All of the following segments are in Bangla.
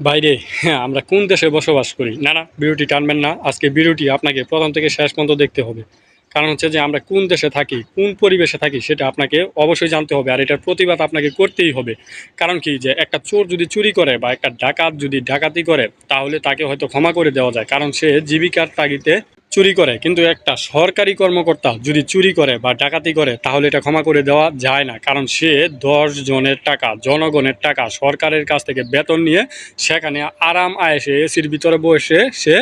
বাইরে হ্যাঁ আমরা কোন দেশে বসবাস করি? না না, ভিডিওটি টানবেন না। আজকে ভিডিওটি আপনাকে প্রথম থেকে শেষ পর্যন্ত দেখতে হবে। কারণ হচ্ছে যে আমরা কোন দেশে থাকি, কোন পরিবেশে থাকি, সেটা আপনাকে অবশ্যই জানতে হবে। আর এটার প্রতিবাদ আপনাকে করতেই হবে। কারণ কি যে একটা চোর যদি চুরি করে বা একটা ডাকাত যদি ডাকাতি করে, তাহলে তাকে হয়তো ক্ষমা করে দেওয়া যায়। কারণ সে জীবিকার তাগিতে চুরি করে, কিন্তু একটা সরকারি কর্মকর্তা যদি চুরি করে বা ডাকাতি করে, তাহলে এটা ক্ষমা করে দেওয়া যায় না। কারণ সে দশ জনের টাকা, জনগণের টাকা সরকারের কাছ থেকে বেতন নিয়ে সেখানে আরাম আয়েসে, এসির ভিতরে বসে সে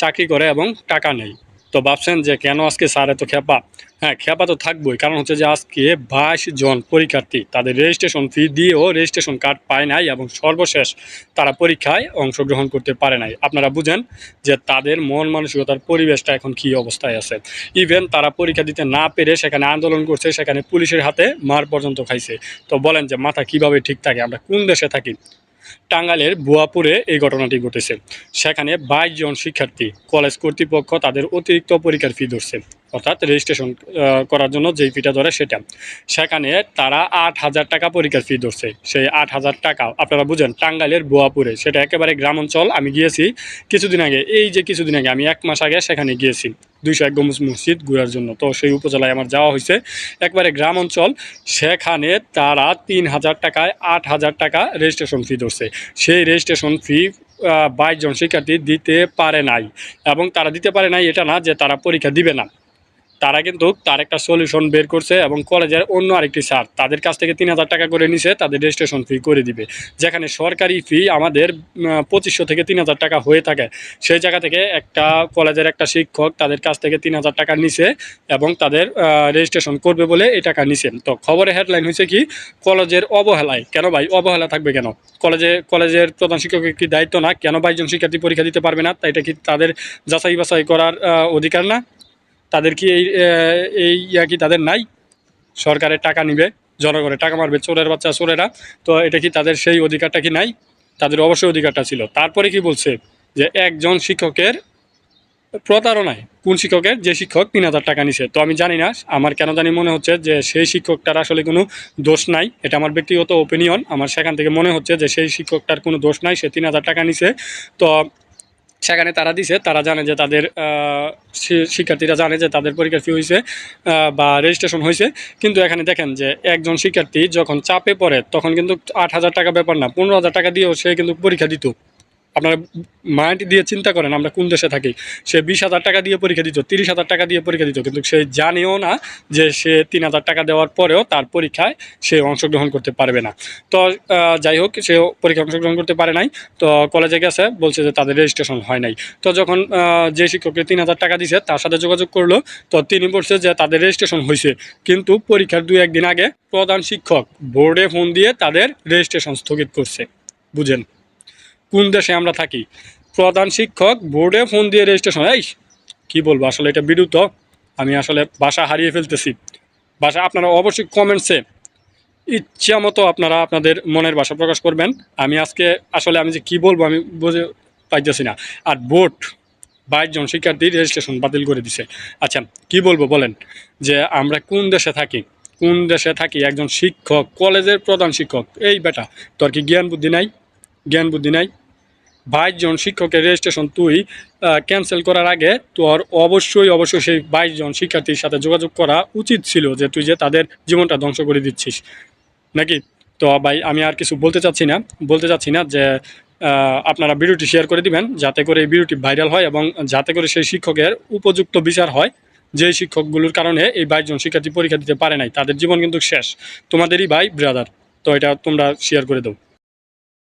চাকরি করে এবং টাকা নেয়। তো ভাবছেন যে কেন আজকে স্যার এত খেপা হ্যাঁ খেপা তো থাকবোই। কারণ হচ্ছে যে আজকে বাইশ জন পরীক্ষার্থী তাদের রেজিস্ট্রেশন ফি দিয়েও রেজিস্ট্রেশন কার্ড পায় নাই এবং সর্বশেষ তারা পরীক্ষায় অংশগ্রহণ করতে পারে নাই। আপনারা বুঝেন যে তাদের মন মানসিকতার পরিবেশটা এখন কী অবস্থায় আছে। ইভেন তারা পরীক্ষা দিতে না পেরে সেখানে আন্দোলন করছে, সেখানে পুলিশের হাতে মার পর্যন্ত খাইছে। তো বলেন যে মাথা কীভাবে ঠিক থাকে, আমরা কোন দেশে থাকি? টাঙ্গাইলের বুয়াপুরে এই ঘটনাটি ঘটেছে। সেখানে বাইশ জন শিক্ষার্থী কলেজ কর্তৃপক্ষ তাদের অতিরিক্ত পরীক্ষার ফি ধরছে। অর্থাৎ রেজিস্ট্রেশন করার জন্য যেই ফিটা ধরে সেটা। সেখানে তারা আট হাজার টাকা পরীক্ষার ফি ধরছে। সেই আট হাজার টাকা, আপনারা বুঝেন, টাঙ্গাইলের বুয়াপুরে, সেটা একেবারে গ্রাম অঞ্চল, আমি গিয়েছি কিছুদিন আগে। এই যে কিছুদিন আগে, আমি এক মাস আগে সেখানে গিয়েছি। দুইশো এক গম্বুজ মসজিদ ঘোরার জন্য। তো সেই উপজেলায় আমার যাওয়া হয়েছে। একবারে গ্রাম অঞ্চল, সেখানে তারা তিন হাজার টাকায় আট হাজার টাকা রেজিস্ট্রেশন ফি ধরছে। সেই রেজিস্ট্রেশন ফি বাইশ জন শিক্ষার্থী দিতে পারে নাই। এবং তারা দিতে পারে নাই এটা না যে তারা পরীক্ষা দিবে না। তারা কিন্তু তার একটা সলিউশন বের করছে এবং কলেজের অন্য আরেকটি স্যার তাদের কাছ থেকে তিন হাজার টাকা করে নিছে, তাদের রেজিস্ট্রেশন ফি করে দিবে। যেখানে সরকারি ফি আমাদের পঁচিশশো থেকে তিন হাজার টাকা হয়ে থাকে। সেই জায়গা থেকে একটা কলেজের একটা শিক্ষক তাদের কাছ থেকে তিন হাজার টাকা নিছে এবং তাদের রেজিস্ট্রেশন করবে বলে এই টাকা নিছে। তো খবরে হেডলাইন হয়েছে কি, কলেজের অবহেলায়, কেন ভাই অবহেলা থাকবে কেন? কলেজে, কলেজের প্রধান শিক্ষকের কি দায়িত্ব না? কেন বাইশজন শিক্ষার্থী পরীক্ষা দিতে পারবে না? তাই এটা কি তাদের যাচাই বাছাই করার অধিকার না? তাদের কি এই এই ইয়া কি তাদের নাই? সরকারের টাকা নিবে, জনগণের টাকা মারবে, চোরের বাচ্চা, চোরেরা। তো এটা কি তাদের সেই অধিকারটা কি নাই? তাদের অবশ্যই অধিকারটা ছিল। তারপরে কি বলছে? যে একজন শিক্ষকের প্রতারণায়, কোন শিক্ষকের? যে শিক্ষক তিন হাজার টাকা নিছে। তো আমি জানি না, আমার কেন জানি মনে হচ্ছে যে সেই শিক্ষকটার আসলে কোনো দোষ নাই। এটা আমার ব্যক্তিগত ওপিনিয়ন আমার সেখান থেকে মনে হচ্ছে যে সেই শিক্ষকটার কোনো দোষ নাই, সে তিন হাজার টাকা নিছে। তো সেখানে তারা দিছে, তারা জানে যে তাদের শিক্ষার্থীরা জানে যে তাদের পরীক্ষার ফি হয়েছে বা রেজিস্ট্রেশন হয়েছে কিন্তু এখানে দেখেন যে একজন শিক্ষার্থী যখন চাপে পড়ে, তখন কিন্তু আট হাজার টাকা ব্যাপার না, পনেরো হাজার টাকা দিয়েও সে কিন্তু পরীক্ষা দিত। আপনারা মাইন্ড দিয়ে চিন্তা করেন, আমরা কোন দেশে থাকি। সে বিশ হাজার টাকা দিয়ে পরীক্ষা দিত, তিরিশ হাজার টাকা দিয়ে পরীক্ষা দিত, কিন্তু সে জানেও না যে সে তিন হাজার টাকা দেওয়ার পরেও তার পরীক্ষায় সে অংশগ্রহণ করতে পারবে না। তো যাই হোক সে পরীক্ষা অংশগ্রহণ করতে পারে নাই। তো কলেজে গেছে, বলছে যে তাদের রেজিস্ট্রেশন হয় নাই। তো, যখন যে শিক্ষককে তিন হাজার টাকা দিছে, তার সাথে যোগাযোগ করল, তো তিনি বলছে যে তাদের রেজিস্ট্রেশন হয়েছে কিন্তু পরীক্ষার দুই, একদিন আগে প্রধান শিক্ষক বোর্ডে ফোন দিয়ে তাদের রেজিস্ট্রেশন স্থগিত করছে। বুঝেন? কোন দেশে আমরা থাকি? প্রধান শিক্ষক বোর্ডে ফোন দিয়ে রেজিস্ট্রেশন এই কি বলব? আসলে এটা বিরুদ্ধ আমি আসলে বাসা হারিয়ে ফেলতেছি। বাসা আপনারা অবশ্যই কমেন্টসে ইচ্ছা মতো আপনারা আপনাদের মনের ভাষা প্রকাশ করবেন। আমি আজকে, আসলে আমি যে কি বলব আমি বুঝে পাইতেছি না। আর বোর্ড বাইশ জন শিক্ষার্থী রেজিস্ট্রেশন বাতিল করে দিছে। আচ্ছা কি বলব বলেন? যে আমরা কোন দেশে থাকি? কোন দেশে থাকি? একজন শিক্ষক, কলেজের প্রধান শিক্ষক। এই বেটা, তোর কি জ্ঞান বুদ্ধি নাই? জ্ঞান বুদ্ধি নাই? বাইশ জন শিক্ষকের রেজিস্ট্রেশন তুই ক্যান্সেল করার আগে তোর অবশ্যই অবশ্যই সেই বাইশ জন শিক্ষার্থীর সাথে যোগাযোগ করা উচিত ছিল যে তুই যে তাদের জীবনটা ধ্বংস করে দিচ্ছিস। নাকি? তো ভাই, আমি আর কিছু বলতে চাচ্ছি না। বলতে চাচ্ছি না যে আপনারা ভিডিওটি শেয়ার করে দিবেন, যাতে করে এই ভিডিওটি ভাইরাল হয় এবং যাতে করে সেই শিক্ষকের উপযুক্ত বিচার হয়। যে শিক্ষকগুলোর কারণে এই বাইশ জন শিক্ষার্থী পরীক্ষা দিতে পারে নাই, তাদের জীবন কিন্তু শেষ। তোমাদেরই ভাই ব্রাদার তো এটা তোমরা শেয়ার করে দাও।